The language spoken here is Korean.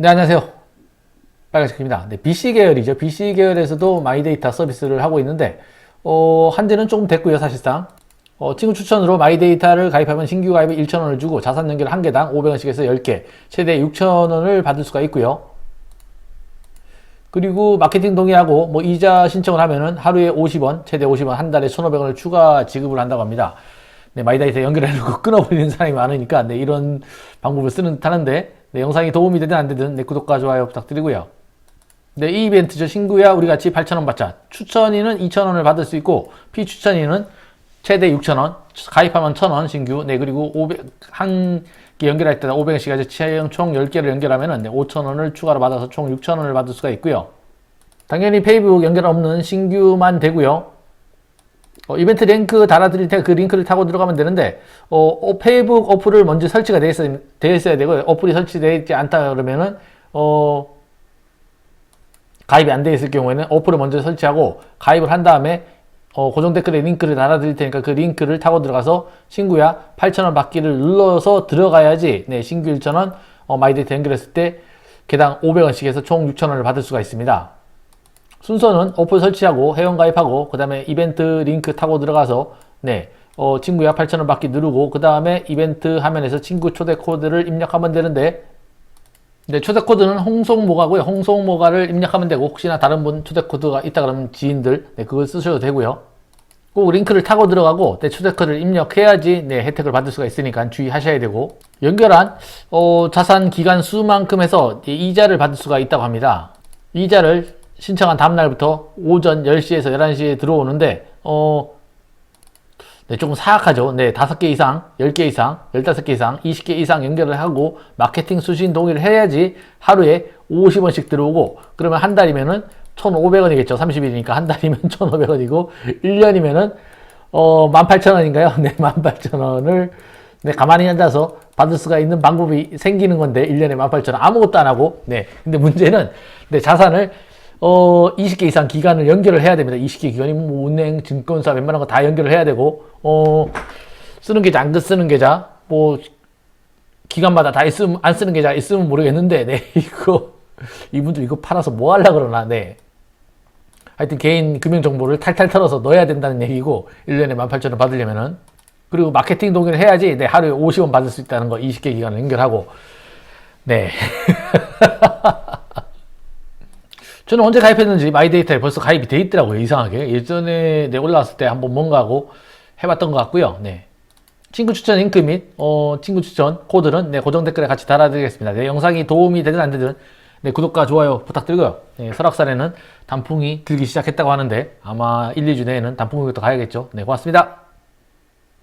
네, 안녕하세요. 빨간색입니다. 네, BC 계열이죠. BC 계열에서도 마이데이터 서비스를 하고 있는데, 어, 한지는 조금 됐고요, 사실상. 어, 친구 추천으로 마이데이터를 가입하면 신규 가입에 1,000원을 주고 자산 연결 한 개당 500원씩 해서 10개, 최대 6,000원을 받을 수가 있고요. 그리고 마케팅 동의하고 뭐 이자 신청을 하면은 하루에 50원, 최대 50원, 한 달에 1,500원을 추가 지급을 한다고 합니다. 네, 마이데이터 연결해 놓고 끊어버리는 사람이 많으니까 네, 이런 방법을 쓰는 듯 하는데 네, 영상이 도움이 되든 안 되든 네, 구독과 좋아요 부탁드리고요. 네, 이 이벤트죠. 친구야 우리 같이 8,000원 받자. 추천인은 2,000원을 받을 수 있고 피추천인은 최대 6,000원, 가입하면 1,000원 신규. 네, 그리고 500, 한 개 연결할 때다 500원씩 해서 체형 총 10개를 연결하면은 네, 5,000원을 추가로 받아서 총 6,000원을 받을 수가 있고요. 당연히 페이북 연결 없는 신규만 되고요. 어, 이벤트 링크 달아드릴 테니까 그 링크를 타고 들어가면 되는데, 어, 어, 페이북 어플을 먼저 설치가 되어 있어야, 되고요. 어플이 설치되어 있지 않다 그러면은, 어, 가입이 안 되어 있을 경우에는 어플을 먼저 설치하고 가입을 한 다음에 어, 고정 댓글에 링크를 달아드릴 테니까 그 링크를 타고 들어가서 친구야 8,000원 받기를 눌러서 들어가야지 네, 신규 1,000원 어, 마이데이터 연결했을 때 개당 500원씩 해서 총 6,000원을 받을 수가 있습니다. 순서는 어플 설치하고 회원 가입하고 그 다음에 이벤트 링크 타고 들어가서 네 어, 친구야 8,000원 받기 누르고 그 다음에 이벤트 화면에서 친구 초대 코드를 입력하면 되는데 네, 초대 코드는 홍송모가고요. 홍송모가를 입력하면 되고 혹시나 다른 분 초대 코드가 있다 그러면 지인들 네, 그걸 쓰셔도 되고요. 꼭 링크를 타고 들어가고 네, 초대 코드를 입력해야지 네, 혜택을 받을 수가 있으니까 주의하셔야 되고 연결한 어, 자산 기간 수만큼 해서 이 이자를 받을 수가 있다고 합니다. 이자를 신청한 다음 날부터 오전 10시에서 11시에 들어오는데 어 네, 조금 사악하죠. 네, 5개 이상, 10개 이상, 15개 이상, 20개 이상 연결을 하고 마케팅 수신 동의를 해야지 하루에 50원씩 들어오고 그러면 한 달이면은 1,500원이겠죠. 30일이니까 한 달이면 1,500원이고 1년이면은 어 18,000원인가요? 네, 18,000원을 네, 가만히 앉아서 받을 수가 있는 방법이 생기는 건데 1년에 18,000원 아무것도 안 하고 네. 근데 문제는 네, 자산을 어, 20개 이상 기간을 연결을 해야 됩니다. 20개 기간이 뭐 은행, 증권사 웬만한 거 다 연결을 해야 되고, 어, 쓰는 계좌, 안 쓰는 계좌, 뭐, 기간마다 다 있으면, 안 쓰는 계좌 있으면 모르겠는데, 네, 이거, 이분들 이거 팔아서 뭐 하려 그러나, 네. 하여튼 개인 금융 정보를 탈탈 털어서 넣어야 된다는 얘기고, 1년에 18,000원 받으려면은. 그리고 마케팅 동의를 해야지, 네, 하루에 50원 받을 수 있다는 거 20개 기간을 연결하고, 네. 저는 언제 가입했는지 마이데이터에 벌써 가입이 돼 있더라고요. 이상하게. 예전에 내 올라왔을 때 한번 뭔가 하고 해봤던 것 같고요. 네. 친구 추천 링크 및, 어, 친구 추천 코드는 네, 고정 댓글에 같이 달아드리겠습니다. 네, 영상이 도움이 되든 안 되든 네, 구독과 좋아요 부탁드리고요. 네, 설악산에는 단풍이 들기 시작했다고 하는데 아마 1, 2주 내에는 단풍구경도 가야겠죠. 네, 고맙습니다.